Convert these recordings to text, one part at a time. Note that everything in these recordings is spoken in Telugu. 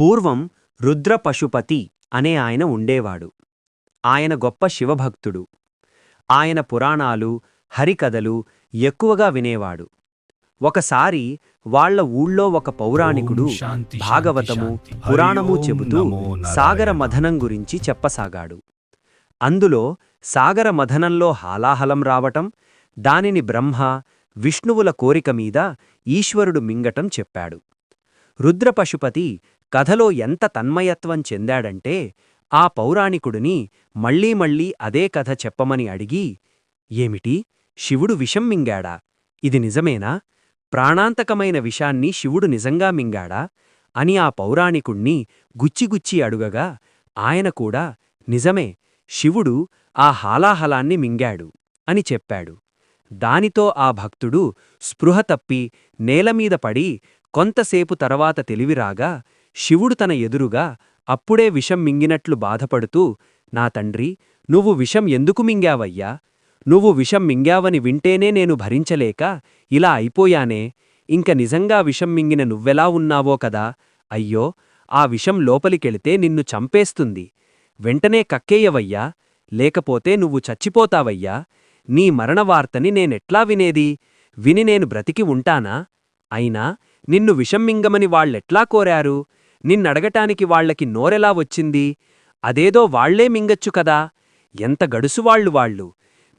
పూర్వం రుద్ర పశుపతి అనే ఆయన ఉండేవాడు. ఆయన గొప్ప శివభక్తుడు. ఆయన పురాణాలు హరికథలు ఎక్కువగా వినేవాడు. ఒకసారి వాళ్ళ ఊళ్ళో ఒక పౌరాణికుడు భాగవతము. పురాణము చెబుతూ. సాగర మథనం గురించి చెప్పసాగాడు. అందులో సాగర మథనంలో హాలాహలం రావటం దానిని బ్రహ్మ విష్ణువుల కోరిక మీద ఈశ్వరుడు మింగటం చెప్పాడు. రుద్రపశుపతి కథలో ఎంత తన్మయత్వం చెందాడంటే ఆ పౌరాణికుడిని మళ్ళీ మళ్ళీ అదే కథ చెప్పమని అడిగి ఏమిటి? శివుడు విషం మింగాడా? ఇది నిజమేనా? ప్రాణాంతకమైన విషాన్ని శివుడు నిజంగా మింగాడా? అని ఆ పౌరాణికుణ్ణి గుచ్చిగుచ్చి అడుగగా ఆయన కూడా నిజమే శివుడు ఆ హాలాహలాన్ని మింగాడు అని చెప్పాడు. దానితో ఆ భక్తుడు స్పృహ తప్పి నేలమీద పడి కొంతసేపు తర్వాత తెలివిరాగా శివుడు తన ఎదురుగా అప్పుడే విషం మింగినట్లు బాధపడుతూ నా తండ్రి నువ్వు విషం ఎందుకు మింగావయ్యా? నువ్వు విషం మింగావని వింటేనే నేను భరించలేక ఇలా అయిపోయానే? ఇంక నిజంగా విషం మింగిన నువ్వెలా ఉన్నావో కదా? అయ్యో ఆ విషం లోపలికెళితే నిన్ను చంపేస్తుంది. వెంటనే కక్కేయవయ్యా. లేకపోతే నువ్వు చచ్చిపోతావయ్యా. నీ మరణవార్తని నేనెట్లా వినేది? విని నేను బ్రతికి ఉంటానా? అయినా నిన్ను విషం మింగమని వాళ్ళెట్లా కోరారు? నిన్నడగటానికి వాళ్ళకి నోరెలా వచ్చింది? అదేదో వాళ్ళే మింగచ్చు కదా? ఎంత గడుసువాళ్ళు వాళ్ళు.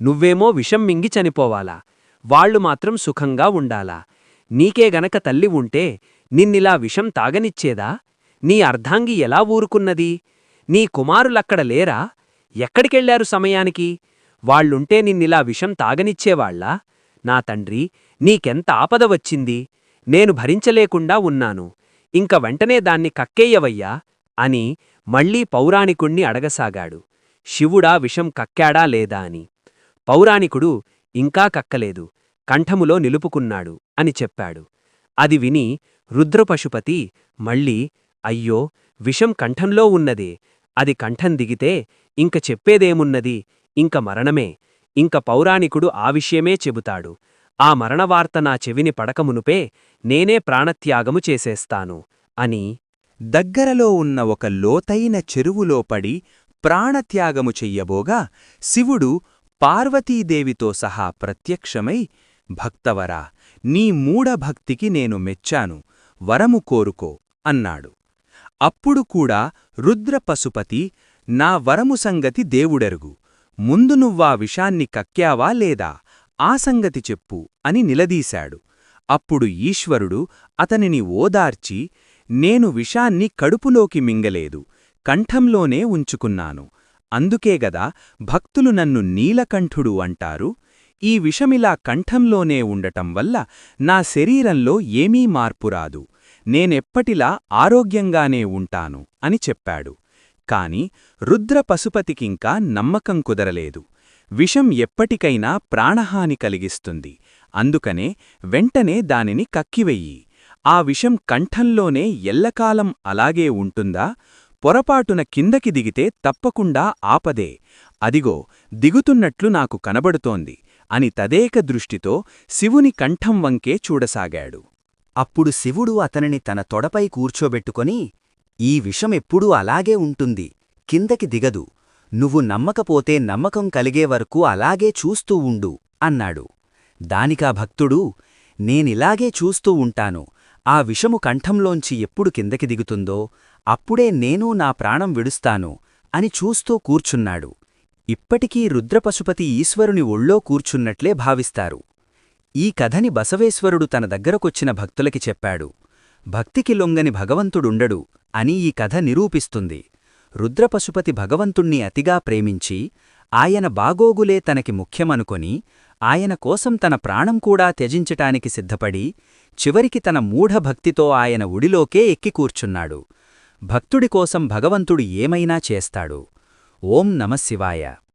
నువ్వేమో విషం మింగి చనిపోవాలా. వాళ్ళు మాత్రం సుఖంగా ఉండాలా. నీకే గనక తల్లి ఉంటే నిన్నిలా విషం తాగనిచ్చేదా? నీ అర్ధాంగి ఎలా ఊరుకున్నది? నీ కుమారులక్కడ లేరా? ఎక్కడికెళ్ళారు సమయానికి? వాళ్ళుంటే నిన్నిలా విషం తాగనిచ్చేవాళ్ళా నా తండ్రి నీకెంత ఆపద వచ్చింది? నేను భరించలేకుండా ఉన్నాను. ఇంక వెంటనే దాన్ని కక్కేయవయ్యా అని మళ్ళీ పౌరాణికుణ్ణి అడగసాగాడు. శివుడా విషం కక్కాడా లేదా అని. పౌరాణికుడు ఇంకా కక్కలేదు. కంఠములో నిలుపుకున్నాడు అని చెప్పాడు. అది విని రుద్రపశుపతి మళ్ళీ అయ్యో విషం కంఠంలో ఉన్నదే. అది కంఠం దిగితే ఇంక చెప్పేదేమున్నది? ఇంక మరణమే. ఇంక పౌరాణికుడు ఆ విషయమే చెబుతాడు. ఆ మరణవార్త నా చెవిని పడకమునుపే నేనే ప్రాణత్యాగము చేసేస్తాను అని. దగ్గరలో ఉన్న ఒక లోతైన చెరువులో పడి ప్రాణత్యాగము చెయ్యబోగా శివుడు పార్వతీదేవితో సహా ప్రత్యక్షమై భక్తవరా నీ మూఢభక్తికి నేను మెచ్చాను వరము కోరుకో అన్నాడు. అప్పుడు కూడా రుద్రపశుపతి నా వరము సంగతి దేవుడెరుగు ముందు నువ్వా విషాన్ని కక్కావా లేదా? ఆ సంగతి చెప్పు అని నిలదీశాడు. అప్పుడు ఈశ్వరుడు అతనిని ఓదార్చి నేను విషాన్ని కడుపులోకి మింగలేదు కంఠంలోనే ఉంచుకున్నాను. అందుకేగదా భక్తులు నన్ను నీలకంఠుడు అంటారు. ఈ విషమిలా కంఠంలోనే ఉండటం వల్ల నా శరీరంలో ఏమీ మార్పురాదు నేనెప్పటిలా ఆరోగ్యంగానే ఉంటాను అని చెప్పాడు. కాని రుద్ర పశుపతికింకా నమ్మకం కుదరలేదు. విషం ఎప్పటికైనా ప్రాణహాని కలిగిస్తుంది. అందుకనే వెంటనే దానిని కక్కివెయ్యి ఆ విషం కంఠంలోనే ఎల్లకాలం అలాగే ఉంటుందా? పొరపాటున కిందకి దిగితే తప్పకుండా ఆపదే. అదిగో దిగుతున్నట్లు నాకు కనబడుతోంది అని తదేక దృష్టితో శివుని కంఠం వంకే చూడసాగాడు. అప్పుడు శివుడు అతనిని తన తొడపై కూర్చోబెట్టుకొని ఈ విషమెప్పుడూ అలాగే ఉంటుంది. కిందకి దిగదు. నువ్వు నమ్మకపోతే నమ్మకం కలిగే వరకు అలాగే చూస్తూ ఉండు అన్నాడు. దానికా భక్తుడు నేనిలాగే చూస్తూ ఉంటాను. ఆ విషము కంఠంలోంచి ఎప్పుడు కిందకి దిగుతుందో అప్పుడే నేను నా ప్రాణం విడుస్తాను అని చూస్తూ కూర్చున్నాడు. ఇప్పటికీ రుద్రపశుపతి ఈశ్వరుని ఒళ్ళో కూర్చున్నట్లే భావిస్తారు. ఈ కథని బసవేశ్వరుడు తన దగ్గరకొచ్చిన భక్తులకి చెప్పాడు. భక్తికి లొంగని భగవంతుడుండడు అని ఈ కథ నిరూపిస్తుంది. రుద్రపశుపతి భగవంతుణ్ణి అతిగా ప్రేమించి ఆయన బాగోగులే తనకి ముఖ్యమనుకొని ఆయన కోసం తన ప్రాణం కూడా త్యజించటానికి సిద్ధపడి చివరికి తన మూఢభక్తితో ఆయన ఉడిలోకే ఎక్కి కూర్చున్నాడు. భక్తుడి కోసం భగవంతుడు ఏమైనా చేస్తాడు. ఓం నమశివాయ